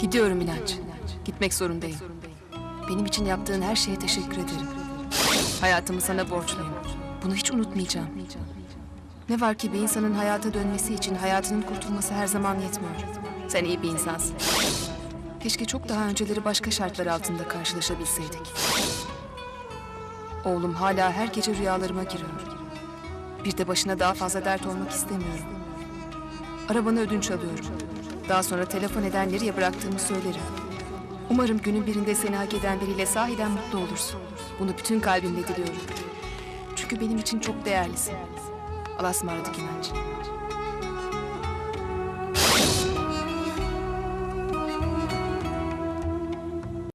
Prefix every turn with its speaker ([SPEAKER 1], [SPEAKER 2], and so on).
[SPEAKER 1] Gidiyorum İnanç. Gitmek zorundayım. Benim için yaptığın her şeye teşekkür ederim. Hayatımı sana borçluyum. Bunu hiç unutmayacağım. Ne var ki bir insanın hayata dönmesi için hayatının kurtulması her zaman yetmiyor. Sen iyi bir insansın. Keşke çok daha önceleri başka şartlar altında karşılaşabilseydik. Oğlum hala her gece rüyalarıma giriyor. Bir de başına daha fazla dert olmak istemiyorum. Arabanı ödünç alıyorum. Daha sonra telefon eden nereye bıraktığımı söylerim. Umarım günün birinde seni hak eden biriyle sahiden mutlu olursun. Bunu bütün kalbimle diliyorum. Çünkü benim için çok değerlisin. Allah'a ısmarladık İnanç.